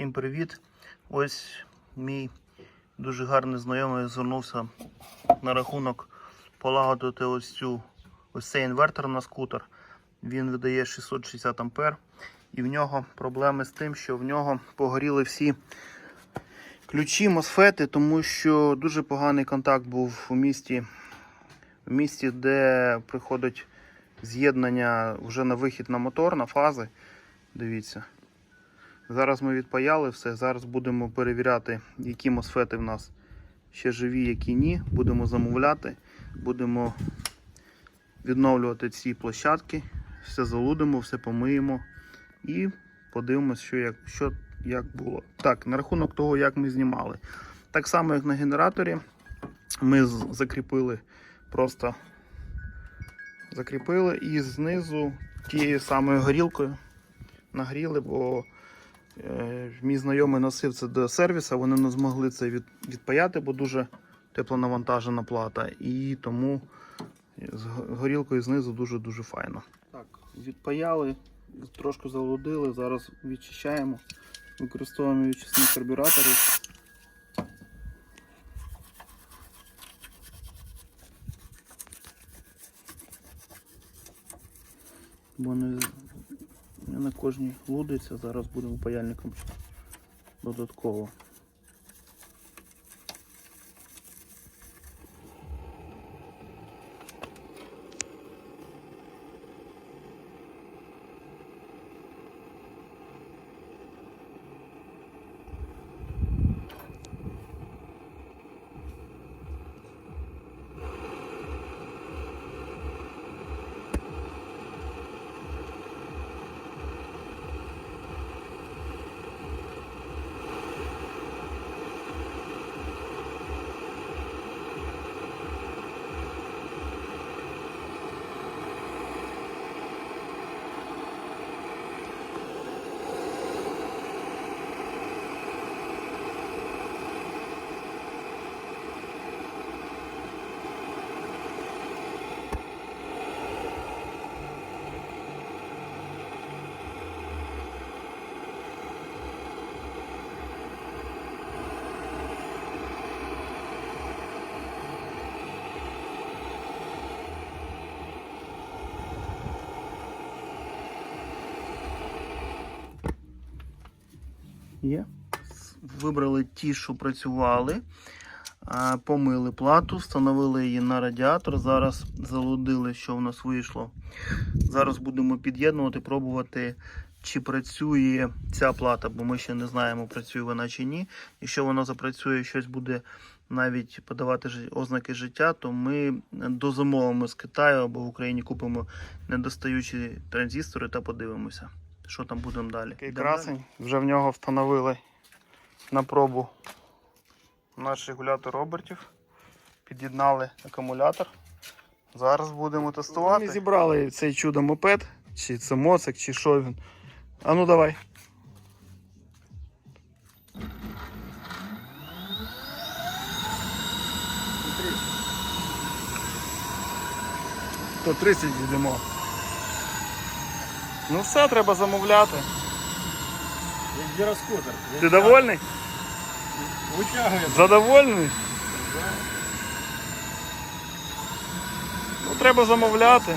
Всім привіт! Ось мій дуже гарний знайомий звернувся на рахунок полагодити ось цю ось цей інвертор на скутер. Він видає 660 ампер. І в нього проблеми з тим, що в нього погоріли всі ключі, мосфети, тому що дуже поганий контакт був у місті, в місті, де приходить з'єднання вже на вихід на мотор, на фази. Дивіться. Зараз ми відпаяли все. Зараз будемо перевіряти, які мосфети в нас ще живі, які ні. Будемо замовляти, будемо відновлювати ці площадки, все залудимо, все помиємо і подивимось, що як, що як було. Так, на рахунок того, як ми знімали. Так само, як на генераторі, ми закріпили просто закріпили і знизу тією самою горілкою нагріли, бо мій знайомий носив це до сервісу, вони не змогли це від, відпаяти, бо дуже теплонавантажена плата. І тому з горілкою знизу дуже-дуже файно. Так, відпаяли, трошки залудили, зараз відчищаємо, використовуємо відчисні карбюратори. Бо не, на кожній лудиці. зараз будемо паяльником додатково. Є. Вибрали ті, що працювали, помили плату, встановили її на радіатор. Зараз залудили, що в нас вийшло. Зараз будемо під'єднувати, пробувати, чи працює ця плата, бо ми ще не знаємо, працює вона чи ні. Якщо вона запрацює, щось буде навіть подавати ознаки життя, то ми дозамовимо з Китаю або в Україні купимо недостаючі транзистори та подивимося, що там будемо далі. Такий красень, вже в нього встановили на пробу наш регулятор обертів. Під'єднали акумулятор. Зараз будемо тестувати. Ми зібрали цей чудо мопед, чи це моцик, чи що він. А ну давай. То 30 йдемо. Ну все, треба замовляти. Як гіроскутер. Ти довольний? Витягує. Задовольний? Ну, треба замовляти.